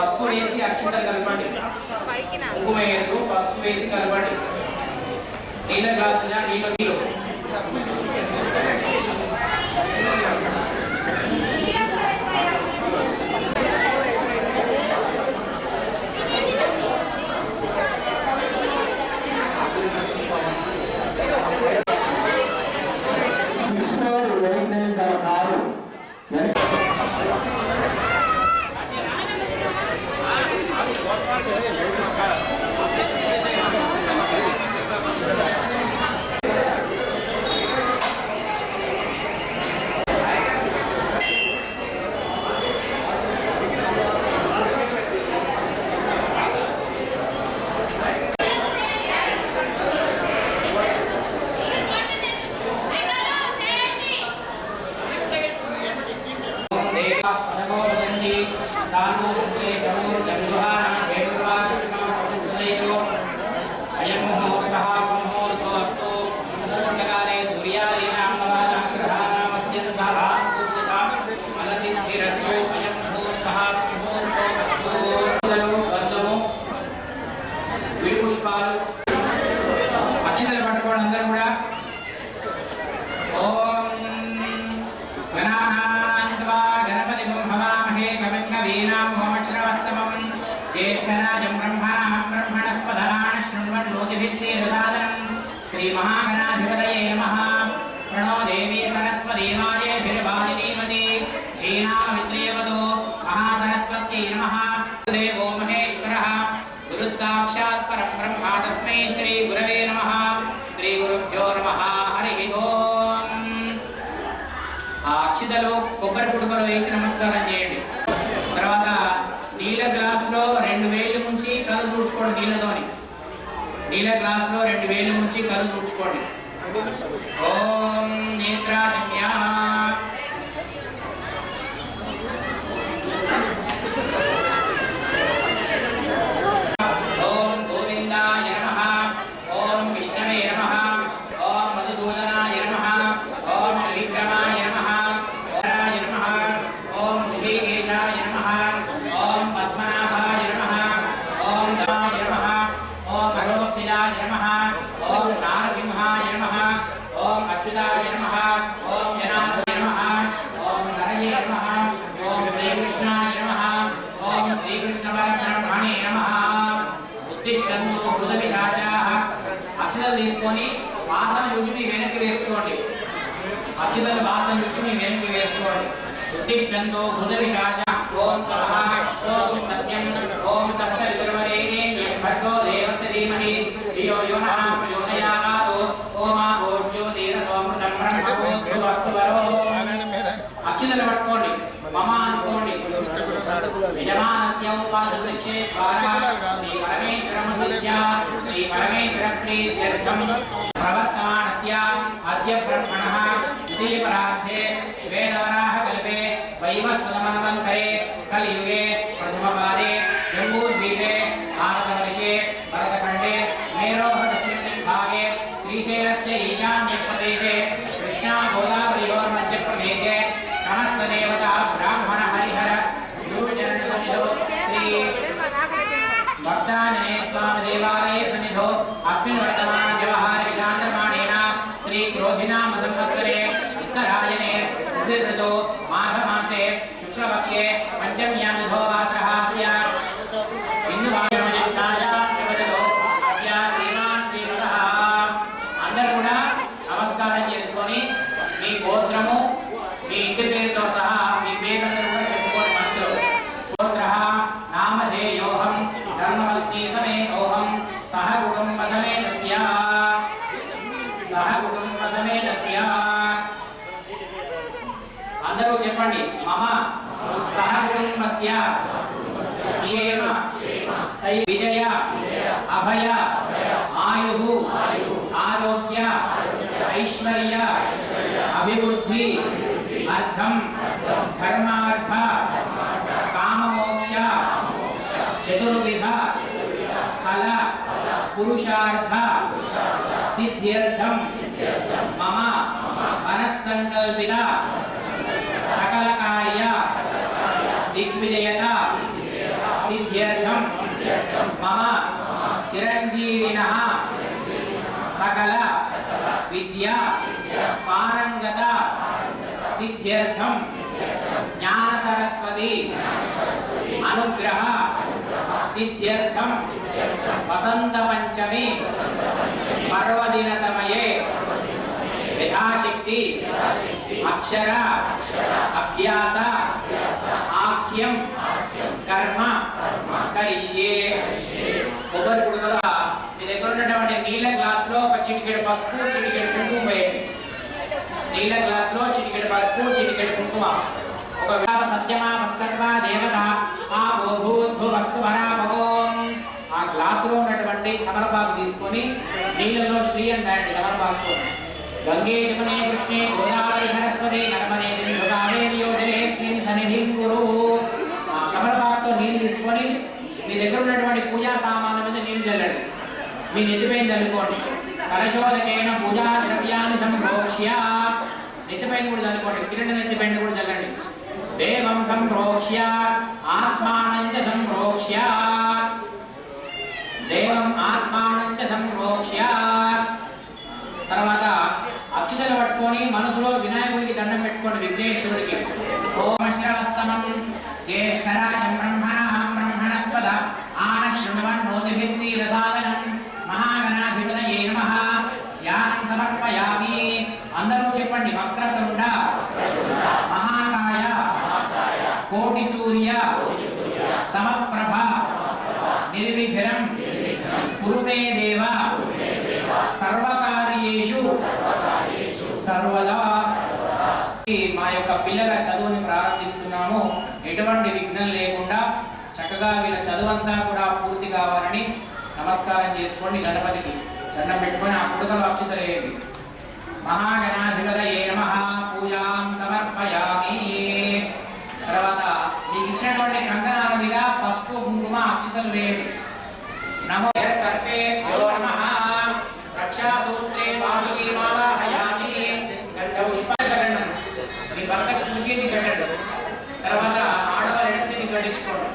పసుపు వేసి అక్షింతలు కలపండి కుంకుమ వేయద్దు పసుపు వేసి కలపండి నీళ్ళ గ్లాసు నీళ్ళ నీళ్ళు నీళ్ళ గ్లాసులో రెండు వేలు నుంచి కళ్ళు చూసుకోండి ఓ ఉత్తిష్టంతో గుణవిశాజ. ఓం ప్రహాయ ఓం సత్యం ఓం సత్సవిదుర్వరేణే భర్గో దేవస్య ధీమహి. ధియో యో నః ప్రచోదయాత్ పట్టుకోండి మమ అనుకోండి యజమానస్య ఉపాధి వృక్షే ద్వారా మీ పరమే శ్రీకృష్ణస్య శ్రీ పరమేశ్వర ప్రీత్యర్థం ప్రవర్తమానస్య అద్య బ్రహ్మణః ద్వితీయ పరార్థే శ్వేతవరాహ కల్పే వైవస్వతమన్వంతరే కలియుగే ప్రథమపాదే पुरुषार्थ। सिद्ध्यर्थम। मम मनस्संकल्पित सकल कार्य दिग्विजयता। सिद्ध्यर्थम। सकल विद्या। पारंगता सिद्ध्यर्थम। ज्ञान सरस्वती अनुग्रह। సిద్ధ్యర్థం. వసంత పంచమి పర్వదిన సమయే. యథాశక్తి. అక్షర. అభ్యాస. ఆఖ్యం. కర్మ. కరిష్యే. కొబ్బరి పుడకల మీ దగ్గర ఉన్నటువంటి నీళ్ళ గ్లాస్లో ఒక చిటికెడు పసుపు చిటికెడు కుంకుమ వేయండి. నీళ్ళ గ్లాస్లో చిటికెడు పసుపు చిటికెడు కుంకుమ. ఒక సత్యమా సర్వ దేవత? ఆ భూభూత్భువస్సు వరాభగోం ఆ గ్లాసులో ఉన్నటువంటి తమలపాకు తీసుకొని నీళ్ళలో శ్రీ అని రాయండి తమలపాకు గంగే యమునే కృష్ణే గోదావరి సరస్వతి నర్మదే సింధు కావేరి సన్నిధిం కురు ఆ కమలపాకుతో నీళ్ళు తీసుకొని మీ దగ్గర ఉన్నటువంటి పూజా సామాన్ల మీద నీళ్ళు చల్లండి. మీ నెత్తిపైన చల్లుకోండి. కలశోదకైన పూజా ద్రవ్యాన్ని సంప్రోక్ష్య నెత్తిపైన కూడా చల్లుకోండి. కిరీట నెత్తిపైన కూడా చల్లండి. దేవం సంప్రోక్ష్య ఆత్మానం చ సంప్రోక్ష్య దేవం ఆత్మానం చ సంప్రోక్ష్య తర్వాత అక్షతలు పట్టుకొని మనసులో వినాయకుడికి దండం పెట్టుకొని విఘ్నేశ్వరుడికి ఓం శ్రవస్తమం జ్యేష్ఠరాజం బ్రహ్మ పిల్లల చదువుని ప్రారంభిస్తున్నాము. ఎటువంటి విఘ్నం లేకుండా చక్కగా వీళ్ళ చదువంతా కూడా పూర్తి కావాలని నమస్కారం చేసుకోండి. గణపతికి దండం పెట్టుకొని ఆ పుడకలు అక్షతలేయండి మహాగణాధిపతయే నమ. పూజాం సమర్పయామి. తర్వాత మీకు ఇచ్చినటువంటి కంకణాల మీద పసుపు కుంకుమ అక్షతలు వేయండి. నమో సర్పే యో నమః. రక్షాసూత్రే వాసుకి మాలాహయామి మీ భర్తకు చూచేది కట్టండి తర్వాత ఆడవారి ఎడచేది కట్టించుకోండి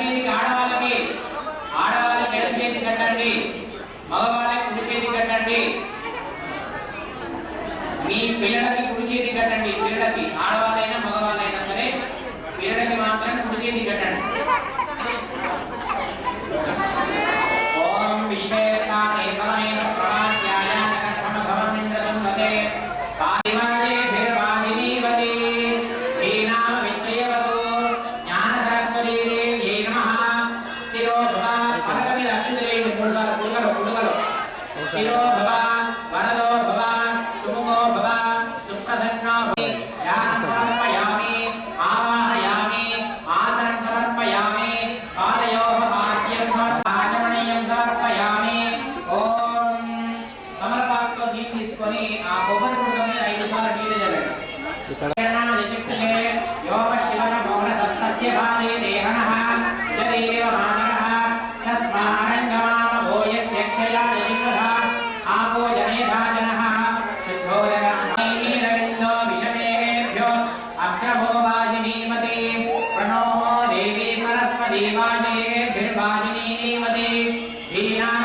చేతికి ఆడవాళ్ళకి ఆడవాళ్ళకి ఎడం చేతి కట్టండి. మగవాళ్ళకి కుడి చేతి కట్టండి. మీ పిల్లలకి కుడి చేతి కట్టండి పిల్లలకి ఆడవాళ్ళకి. సరస్వతీ వాజేభిర్వాజినీమతే ధీనామ